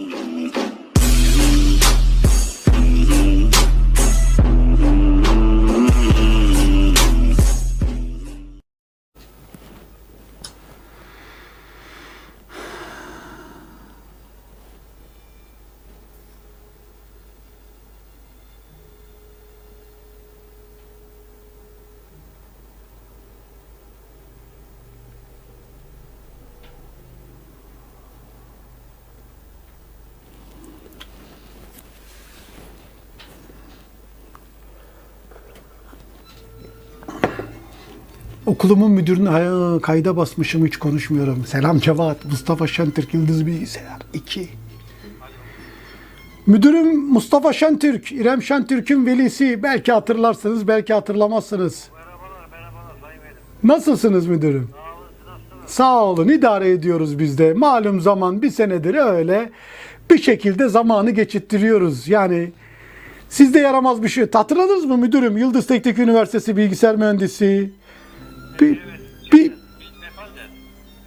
Música Okulumun müdürünü kayda basmışım hiç konuşmuyorum. Selam Cevat, Mustafa Şentürk, Yıldız Bilgisayar 2. Müdürüm Mustafa Şentürk, İrem Şentürk'ün velisi. Belki hatırlarsınız, belki hatırlamazsınız. Nasılsınız müdürüm? Sağ olun, idare ediyoruz biz de. Malum zaman bir senedir öyle bir şekilde zamanı geçittiriyoruz. Yani sizde yaramaz bir şey. Hatırladınız mı müdürüm? Yıldız Teknik Üniversitesi Bilgisayar Mühendisi. Bir, bir,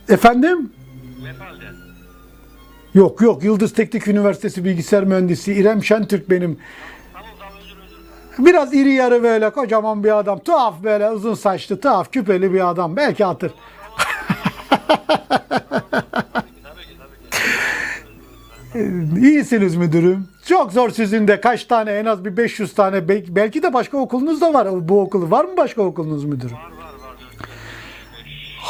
efendim? Yok yok Yıldız Teknik Üniversitesi Bilgisayar Mühendisi İrem Şentürk benim. Biraz iri yarı böyle kocaman bir adam. Tuhaf böyle uzun saçlı tuhaf küpeli bir adam. Belki hatır. İyisiniz müdürüm. Çok zor sizin de kaç tane en az bir 500 tane bel- belki de başka okulunuz da var. Bu okul var mı başka okulunuz müdürüm? Var.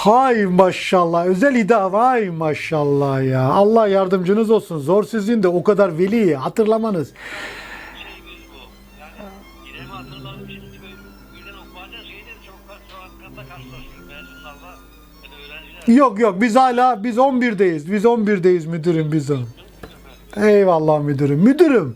Hay maşallah özel ida vay maşallah ya. Allah yardımcınız olsun. Zor sizin de o kadar veli hatırlamanız. Yok yok biz hala biz 11'deyiz. Biz 11'deyiz müdürüm biz on. Eyvallah müdürüm. Müdürüm.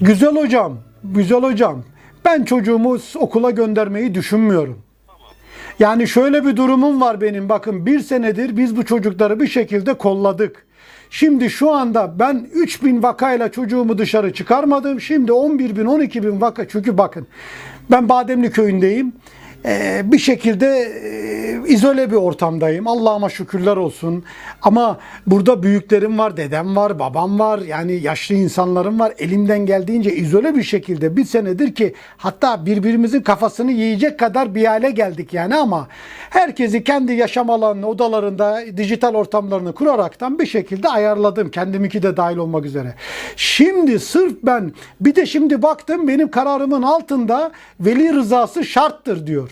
Güzel hocam, güzel hocam. Ben çocuğumu okula göndermeyi düşünmüyorum. Yani şöyle bir durumum var benim. Bakın bir senedir biz bu çocukları bir şekilde kolladık. Şimdi şu anda ben 3000 vakayla çocuğumu dışarı çıkarmadım. Şimdi 11 bin 12 bin vaka. Çünkü bakın ben Bademli köyündeyim. Ee, bir şekilde e, izole bir ortamdayım. Allah'ıma şükürler olsun. Ama burada büyüklerim var, dedem var, babam var. Yani yaşlı insanlarım var. Elimden geldiğince izole bir şekilde bir senedir ki hatta birbirimizin kafasını yiyecek kadar bir hale geldik yani ama herkesi kendi yaşam alanını, odalarında dijital ortamlarını kuraraktan bir şekilde ayarladım. Kendiminki de dahil olmak üzere. Şimdi sırf ben bir de şimdi baktım benim kararımın altında veli rızası şarttır diyor.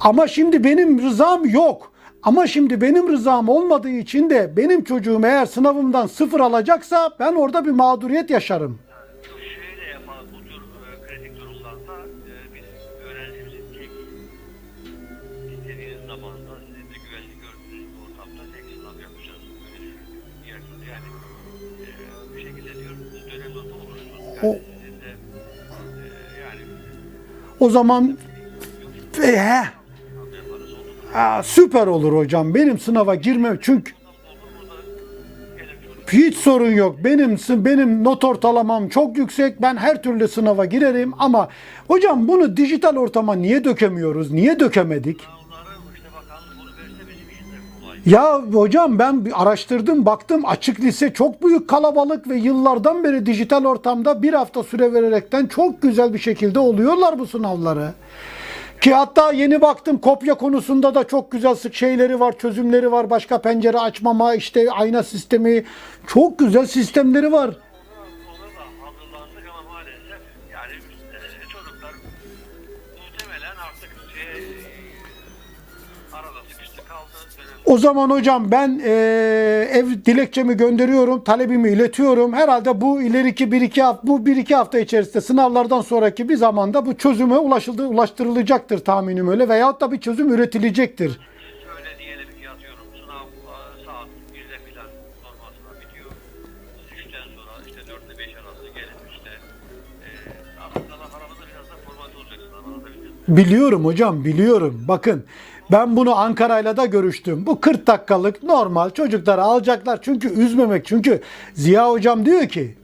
Ama şimdi benim rızam yok. Ama şimdi benim rızam olmadığı için de benim çocuğum eğer sınavımdan sıfır alacaksa ben orada bir mağduriyet yaşarım. Şöyle yapalım bu tür e, kritik durumlarda e, biz öğrencimizin tek istediğiniz zamanda sizin de güvenli gördüğünüz bir ortamda tek sınav yapacağız. Böyle diğer türlü yani e, bir şekilde diyorum dönem notu olursunuz. Yani O- sizin de e, yani O zaman e, he. Aa, süper olur hocam. Benim sınava girmem çünkü hiç sorun yok. Benim benim not ortalamam çok yüksek. Ben her türlü sınava girerim ama hocam bunu dijital ortama niye dökemiyoruz? Niye dökemedik? Ya hocam ben araştırdım baktım açık lise çok büyük kalabalık ve yıllardan beri dijital ortamda bir hafta süre vererekten çok güzel bir şekilde oluyorlar bu sınavları. Ki hatta yeni baktım kopya konusunda da çok güzel sık şeyleri var, çözümleri var. Başka pencere açmama, işte ayna sistemi çok güzel sistemleri var. Yani e, çocuklar muhtemelen artık şey, O zaman hocam ben eee, ev dilekçemi gönderiyorum, talebimi iletiyorum. Herhalde bu ileriki bir iki hafta, bu bir iki hafta içerisinde sınavlardan sonraki bir zamanda bu çözüme ulaşıldı, ulaştırılacaktır tahminim öyle veyahut da bir çözüm üretilecektir. şöyle diyelim ki atıyorum sınav e, saat 1'de filan normasına bitiyor. Siz 3'ten sonra işte 4 ile 5 arası gelin işte. E, aramızda laf aramızda biraz da format olacak sınav? Biliyorum hocam, biliyorum. Bakın ben bunu Ankara'yla da görüştüm. Bu 40 dakikalık normal çocukları alacaklar çünkü üzmemek. Çünkü Ziya hocam diyor ki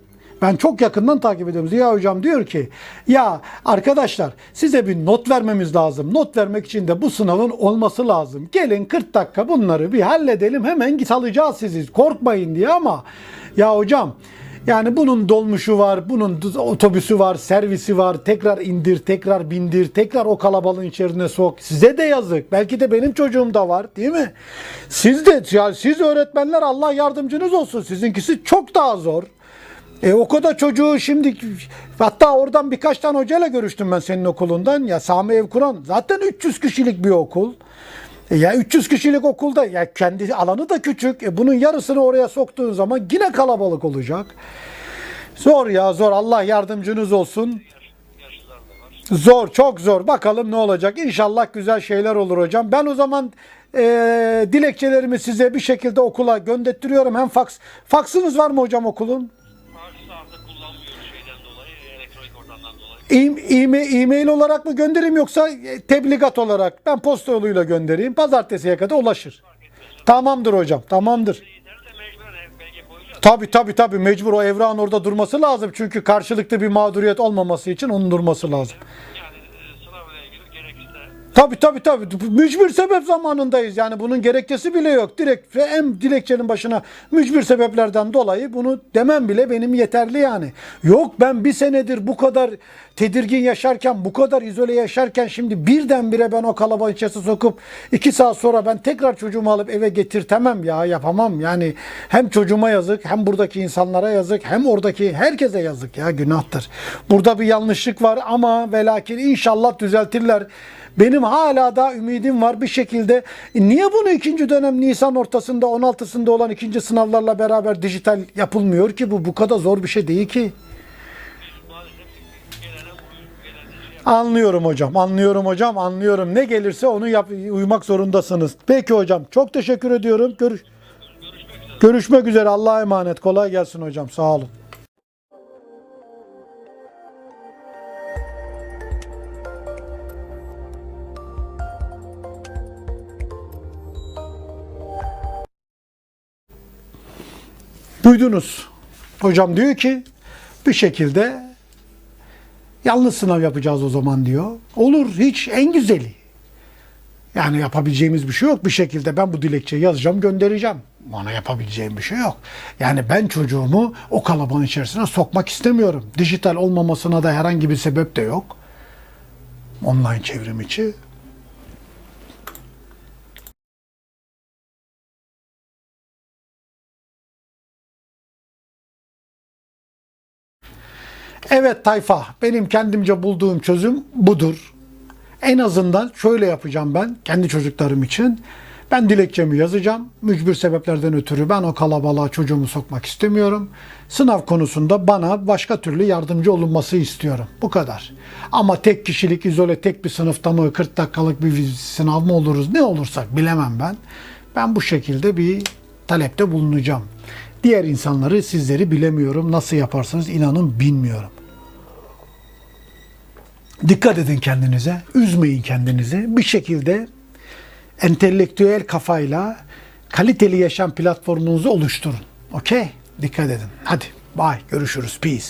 ben çok yakından takip ediyorum. Ziya hocam diyor ki ya arkadaşlar size bir not vermemiz lazım. Not vermek için de bu sınavın olması lazım. Gelin 40 dakika bunları bir halledelim. Hemen git alacağız sizi. Korkmayın diye ama ya hocam yani bunun dolmuşu var, bunun otobüsü var, servisi var. Tekrar indir, tekrar bindir, tekrar o kalabalığın içerisine sok. Size de yazık. Belki de benim çocuğum da var, değil mi? Siz de ya siz öğretmenler Allah yardımcınız olsun. Sizinkisi çok daha zor. E o kadar çocuğu şimdi hatta oradan birkaç tane hocayla görüştüm ben senin okulundan. Ya Sami Evkuran zaten 300 kişilik bir okul. E ya 300 kişilik okulda ya kendi alanı da küçük. E bunun yarısını oraya soktuğun zaman yine kalabalık olacak. Zor ya zor. Allah yardımcınız olsun. Zor, çok zor. Bakalım ne olacak. İnşallah güzel şeyler olur hocam. Ben o zaman e, dilekçelerimi size bir şekilde okula gönderttiriyorum. Hem faks. Faksınız var mı hocam okulun? E-mail olarak mı göndereyim yoksa e, tebligat olarak? Ben posta yoluyla göndereyim. Pazartesiye kadar ulaşır. Tamamdır hocam. Tamamdır. Tabi tabi tabi mecbur o evrağın orada durması lazım. Çünkü karşılıklı bir mağduriyet olmaması için onun durması lazım. Yani e, sınavla ilgili gerekirse Tabi tabi tabi mücbir sebep zamanındayız. Yani bunun gerekçesi bile yok. Direkt hem dilekçenin başına mücbir sebeplerden dolayı bunu demem bile benim yeterli yani. Yok ben bir senedir bu kadar tedirgin yaşarken, bu kadar izole yaşarken şimdi birdenbire ben o kalabalığın içerisine sokup iki saat sonra ben tekrar çocuğumu alıp eve getirtemem ya yapamam. Yani hem çocuğuma yazık hem buradaki insanlara yazık hem oradaki herkese yazık ya günahtır. Burada bir yanlışlık var ama ve lakin inşallah düzeltirler. Benim hala da ümidim var bir şekilde. E niye bunu ikinci dönem Nisan ortasında 16'sında olan ikinci sınavlarla beraber dijital yapılmıyor ki bu bu kadar zor bir şey değil ki. Anlıyorum hocam, anlıyorum hocam, anlıyorum. Ne gelirse onu yap, uymak zorundasınız. Peki hocam, çok teşekkür ediyorum. Görüş. Görüşmek üzere. Allah'a emanet. Kolay gelsin hocam. Sağ olun. Duydunuz. Hocam diyor ki bir şekilde yalnız sınav yapacağız o zaman diyor. Olur hiç en güzeli. Yani yapabileceğimiz bir şey yok bir şekilde. Ben bu dilekçeyi yazacağım, göndereceğim. Bana yapabileceğim bir şey yok. Yani ben çocuğumu o kalabalığın içerisine sokmak istemiyorum. Dijital olmamasına da herhangi bir sebep de yok. Online çevrim içi. Evet tayfa, benim kendimce bulduğum çözüm budur. En azından şöyle yapacağım ben kendi çocuklarım için. Ben dilekçemi yazacağım. Mücbir sebeplerden ötürü ben o kalabalığa çocuğumu sokmak istemiyorum. Sınav konusunda bana başka türlü yardımcı olunması istiyorum. Bu kadar. Ama tek kişilik izole tek bir sınıfta mı 40 dakikalık bir sınav mı oluruz ne olursak bilemem ben. Ben bu şekilde bir talepte bulunacağım. Diğer insanları sizleri bilemiyorum. Nasıl yaparsınız inanın bilmiyorum. Dikkat edin kendinize, üzmeyin kendinizi. Bir şekilde entelektüel kafayla kaliteli yaşam platformunuzu oluşturun. Okey? Dikkat edin. Hadi. Bye. Görüşürüz. Peace.